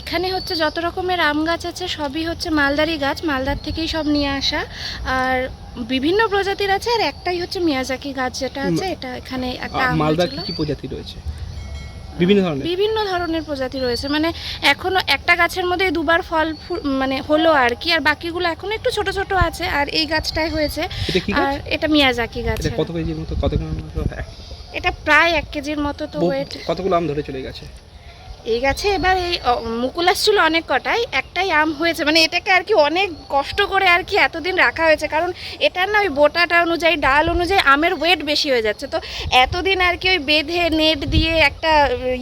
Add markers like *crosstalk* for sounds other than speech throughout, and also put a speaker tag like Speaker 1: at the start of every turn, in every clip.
Speaker 1: এখানে হচ্ছে যত রকমের আম গাছ আছে সবই হচ্ছে মালদারি গাছ। মালদার থেকেই সব নিয়ে আসা। আর বিভিন্ন প্রজাতির আছে আর একটাই হচ্ছে মিয়াজাকি গাছ যেটা আছে এটা এখানে একটা আম
Speaker 2: মালদার কি প্রজাতি রয়েছে? বিভিন্ন ধরনের?
Speaker 1: বিভিন্ন ধরনের প্রজাতি রয়েছে। মানে এখনও একটা গাছের মধ্যে দুবার ফল মানে হলো আর কি আর বাকিগুলো এখনও একটু ছোট ছোট আছে আর এই গাছটাই হয়েছে। আর এটা মিয়াজাকি গাছ।
Speaker 2: এটা কত কেজির মতো কত
Speaker 1: এটা প্রায় এক কেজির মতো তো ওয়েট
Speaker 2: কতগুলো আম ধরে চলে গেছে?
Speaker 1: এই গাছে এবার এই মুকুল আসছিল অনেক কটাই একটাই আম হয়েছে। মানে এটাকে আর কি অনেক কষ্ট করে আর কি এতদিন রাখা হয়েছে কারণ এটার না ওই বোটাটা অনুযায়ী ডাল অনুযায়ী আমের ওয়েট বেশি হয়ে যাচ্ছে। তো এতদিন আর কি ওই বেঁধে নেট দিয়ে একটা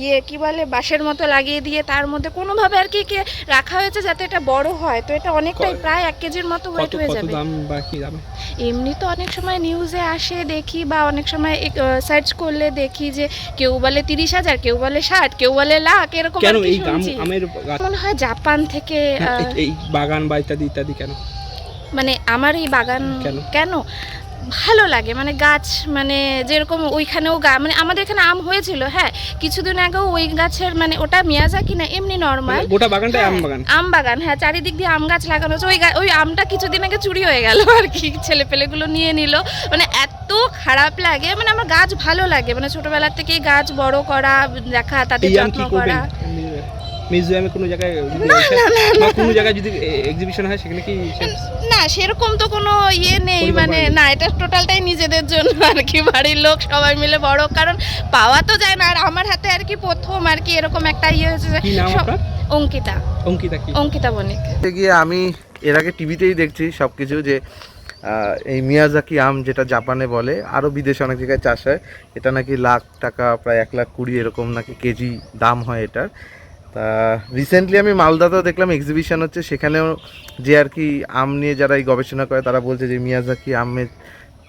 Speaker 1: ইয়ে কি বলে বাঁশের মতো লাগিয়ে দিয়ে তার মধ্যে কোনোভাবে আর কি কে রাখা হয়েছে যাতে এটা বড় হয়। তো এটা অনেকটাই প্রায় এক কেজির মতো ওয়েট হয়ে যাবে। এমনি তো অনেক সময় নিউজে আসে দেখি বা অনেক সময় সার্চ করলে দেখি যে কেউ বলে তিরিশ হাজার কেউ বলে ষাট কেউ বলে লাখ এরকম
Speaker 2: কেন এই আমের
Speaker 1: মনে হয় জাপান থেকে
Speaker 2: এই- এই বাগান বা ইত্যাদি ইত্যাদি কেন?
Speaker 1: মানে আমার এই বাগান
Speaker 2: কেন?
Speaker 1: কেন? ভালো লাগে মানে গাছ মানে যেরকম ওইখানেও গা মানে আমাদের এখানে আম হয়েছিল হ্যাঁ কিছুদিন আগেও ওই গাছের মানে ওটা মিয়াজাকি না এমনি নর্মাল
Speaker 2: মানে গোটা বাগানটাই আম বাগান?
Speaker 1: আম বাগান হ্যাঁ চারিদিক দিয়ে আম গাছ লাগানো হচ্ছে। ওই ওই আমটা কিছুদিন আগে চুরি হয়ে গেল আর কি ছেলে পেলেগুলো নিয়ে নিল। মানে এত খারাপ লাগে মানে আমার গাছ ভালো লাগে মানে ছোটবেলার থেকেই গাছ বড় করা দেখা তাদের যত্ন করা।
Speaker 2: মিউজিয়ামে কোনো জায়গায় বা কোনো জায়গায় যদি এক্সিবিশন হয় সেখানে কি
Speaker 1: না সেরকম তো কোনো ইয়ে নেই মানে না এটা টোটালটাই নিজেদের জন্য *laughs* আর কি বাড়ির লোক সবাই মিলে বড় কারণ পাওয়া তো যায় না আর আমার হাতে আর কি প্রথম আর কি এরকম একটা ইয়ে হয়েছে যে অঙ্কিতা।
Speaker 2: অঙ্কিতা কি?
Speaker 1: অঙ্কিতা বণিক।
Speaker 3: গিয়ে আমি এর আগে টিভিতেই দেখছি সব কিছু যে এই মিয়াজাকি আম যেটা জাপানে বলে আরও বিদেশে অনেক জায়গায় চাষ হয়, এটা নাকি লাখ টাকা, প্রায় এক লাখ কুড়ি এরকম নাকি কেজি দাম হয় এটার। তা রিসেন্টলি আমি মালদাতেও দেখলাম এক্সিবিশন হচ্ছে, সেখানেও যে আর কি আম নিয়ে যারা এই গবেষণা করে, তারা বলছে যে মিয়াজাকি আমের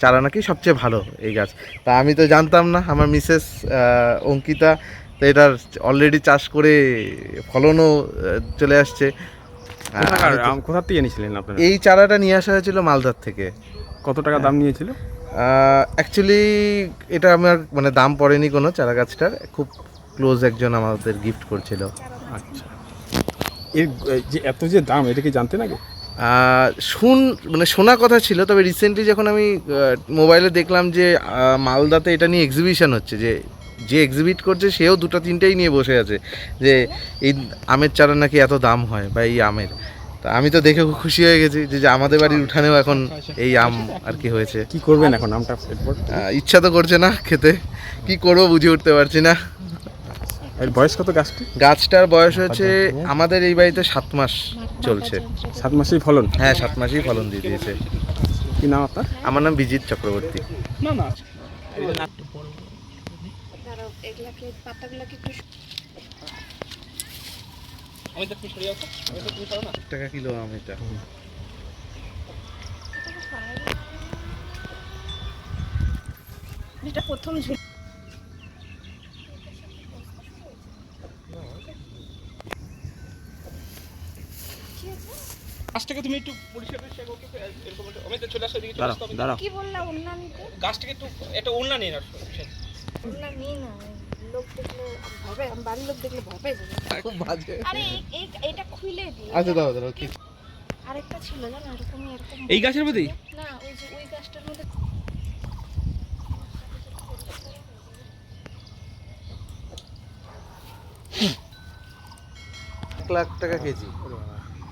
Speaker 3: চারা নাকি সবচেয়ে ভালো এই গাছ। তা আমি তো জানতাম না, আমার মিসেস অঙ্কিতা, তো এটার অলরেডি চাষ করে ফলনও চলে আসছে।
Speaker 4: কোথাকার
Speaker 3: আমি
Speaker 4: কোথা থেকে এনেছিলেন আপনারা?
Speaker 3: এই চারাটা নিয়ে আসা হয়েছিল মালদার থেকে।
Speaker 4: কত টাকা দাম নিয়েছিল?
Speaker 3: অ্যাকচুয়ালি এটা আমার মানে দাম পড়েনি কোনো চারা গাছটার। খুব ক্লোজ একজন আমাদের গিফট করছিল।
Speaker 4: আচ্ছা। এর যে এত যে দাম এটা কি জানতে
Speaker 3: নাকি শুন মানে শোনা কথা ছিল তবে রিসেন্টলি যখন আমি মোবাইলে দেখলাম যে মালদাতে এটা নিয়ে এক্সিবিশন হচ্ছে যে যে এক্সিবিট করছে সেও দুটো তিনটেই নিয়ে বসে আছে যে এই আমের চারা নাকি এত দাম হয় বা এই আমের? তা আমি তো দেখে খুব খুশি হয়ে গেছি যে আমাদের বাড়ির উঠানেও এখন এই আম আর কি হয়েছে।
Speaker 4: কি করবেন এখন আমটা
Speaker 3: ইচ্ছা তো করছে না খেতে। কি করব বুঝে উঠতে পারছি না।
Speaker 4: এর বয়স কত গাছটি?
Speaker 3: গাছটার বয়স হয়েছে আমাদের এই বাড়িতে সাত মাস চলছে।
Speaker 4: সাত মাসেই ফলন?
Speaker 3: হ্যাঁ সাত মাসেই ফলন দিয়ে দিয়েছে।
Speaker 4: কি নাম আপনার?
Speaker 3: আমার নাম বিজিৎ চক্রবর্তী।
Speaker 2: না না।
Speaker 1: এগুলাকে পাতাগুলোকে একটু
Speaker 2: আসো
Speaker 3: টাকা কিলো আম এটা।
Speaker 1: এটা প্রথম ঝুল
Speaker 2: গাছটাকে তুমি একটু পরিষ্কার ওকে, এরকম আমি তো চলে আসো আসো
Speaker 1: কি বললা ওন্না
Speaker 2: গাছটাকে একটু একটা ওড়না নিয়ে নাও
Speaker 1: এই- এই এটা খুলে দিই
Speaker 3: আচ্ছা দাও দাও কি?
Speaker 1: আরেকটা ছিল জানো এরকম এরকম।
Speaker 2: এই গাছের মধ্যে?
Speaker 1: না ওই যে ওই গাছটার মধ্যে
Speaker 3: এক লাখ টাকা কেজি।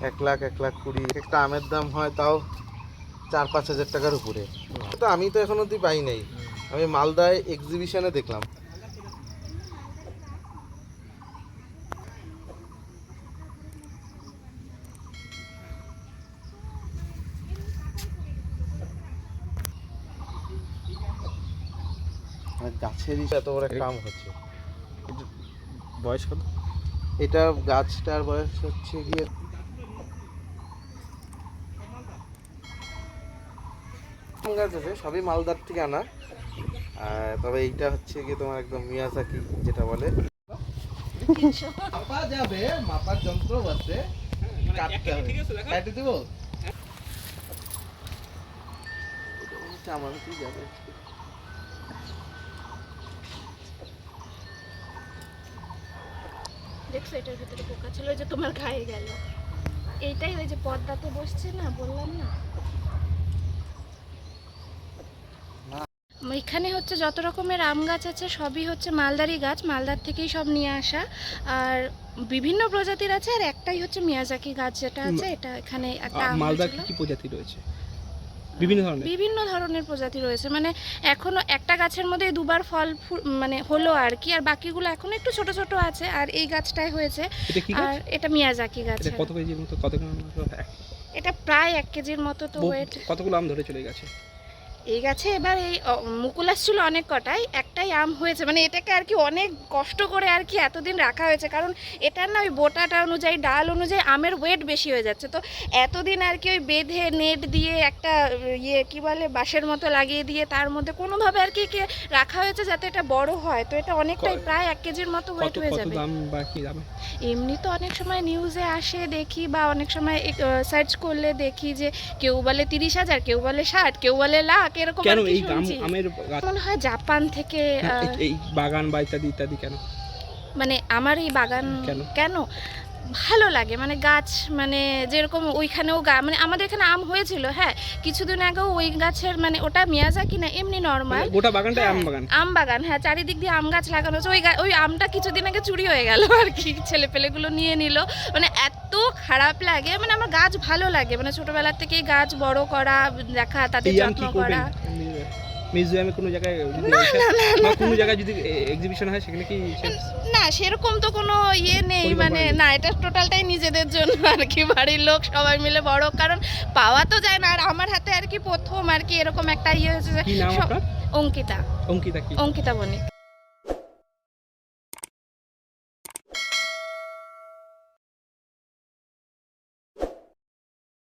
Speaker 3: এক লাখ এক লাখ কুড়ি। একটা আমের দাম হয় তাও চার পাঁচ হাজার টাকার উপরে। তো আমি তো এখন অবধি পাই নাই। আমি মালদায় এক্সিবিশনে দেখলাম। গাছেরই এত বড় আম হচ্ছে।
Speaker 4: বয়স কত?
Speaker 3: এটা গাছটার বয়স হচ্ছে গিয়ে আম গাছ আছে সবই মালদার থেকে আনা। তবে এইটা হচ্ছে গিয়ে তোমার একদম মিয়াজাকি যেটা বলে। মাপা যাবে মাপার যন্ত্র আছে কাটতে হবে। কাটে দেবো? এটা আমার কি যাবে?
Speaker 1: দেখছ এটার ভিতরে পোকা ছিল যে তোমার গায়ে গেল। এইটাই ওই যে পর্দাতে বসছে না বললাম না। এখানে হচ্ছে যত রকমের আম গাছ আছে সবই হচ্ছে মালদারি গাছ। মালদার থেকেই সব নিয়ে আসা। আর বিভিন্ন প্রজাতির আছে আর একটাই হচ্ছে মিয়াজাকি গাছ যেটা আছে এটা এখানে একটা আম
Speaker 2: মালদার কি প্রজাতি রয়েছে? বিভিন্ন ধরনের?
Speaker 1: বিভিন্ন ধরনের প্রজাতি রয়েছে। মানে এখনও একটা গাছের মধ্যে দুবার ফল মানে হলো আর কি। আর বাকিগুলো এখনও একটু ছোট ছোট আছে আর এই গাছটাই হয়েছে। আর এটা মিয়াজাকি গাছ।
Speaker 2: এটা কত কেজির মতো? কত
Speaker 1: এটা প্রায় এক কেজির মতো তো ওয়েট
Speaker 2: কতগুলো আম ধরে চলে গেছে?
Speaker 1: এই গাছে এবার এই মুকুল আসছিল অনেক কটাই একটাই আম হয়েছে। মানে এটাকে আর কি অনেক কষ্ট করে আর কি এতদিন রাখা হয়েছে কারণ এটার না ওই বোটাটা অনুযায়ী ডাল অনুযায়ী আমের ওয়েট বেশি হয়ে যাচ্ছে। তো এতদিন আর কি ওই বেঁধে নেট দিয়ে একটা ইয়ে কি বলে বাঁশের মতো লাগিয়ে দিয়ে তার মধ্যে কোনোভাবে আর কি কে রাখা হয়েছে যাতে এটা বড় হয়। তো এটা অনেকটাই প্রায় এক কেজির মতো ওয়েট হয়ে যাবে। এমনি তো অনেক সময় নিউজে আসে দেখি বা অনেক সময় সার্চ করলে দেখি যে কেউ বলে তিরিশ হাজার কেউ বলে ষাট কেউ বলে লাখ এরকম
Speaker 2: কেন এই আমের
Speaker 1: মনে হয় জাপান থেকে
Speaker 2: এই- এই বাগান বা ইত্যাদি ইত্যাদি কেন?
Speaker 1: মানে আমার এই বাগান
Speaker 2: কেন?
Speaker 1: কেন? ভালো লাগে মানে গাছ মানে যেরকম ওইখানেও গা মানে আমাদের এখানে আম হয়েছিল হ্যাঁ কিছুদিন আগেও ওই গাছের মানে ওটা মিয়াজাকি না এমনি নর্মাল
Speaker 2: গোটা বাগানটাই আম বাগান?
Speaker 1: আম বাগান হ্যাঁ চারিদিক দিয়ে আম গাছ লাগানো আছে ওই ওই আমটা কিছুদিন আগে চুরি হয়ে গেল আর কি ছেলে পেলেগুলো নিয়ে নিল। মানে এত খারাপ লাগে মানে আমার গাছ ভালো লাগে মানে ছোটবেলা থেকেই গাছ বড় করা দেখা তাদের
Speaker 2: এই আম
Speaker 1: যত্ন করা।
Speaker 2: মিউজিয়ামে কোনো জায়গায় বা কোনো জায়গায় যদি এক্সিবিশন হয় সেখানে কি
Speaker 1: না সেরকম তো কোনো ইয়ে নেই মানে না এটা টোটালটাই নিজেদের জন্য আর কি বাড়ির লোক সবাই মিলে বড় কারণ পাওয়া তো যায় না আর আমার হাতে আর কি প্রথম আর কি এরকম একটা ইয়ে হয়েছে অঙ্কিতা।
Speaker 2: অঙ্কিতা কি?
Speaker 1: অঙ্কিতা বণিক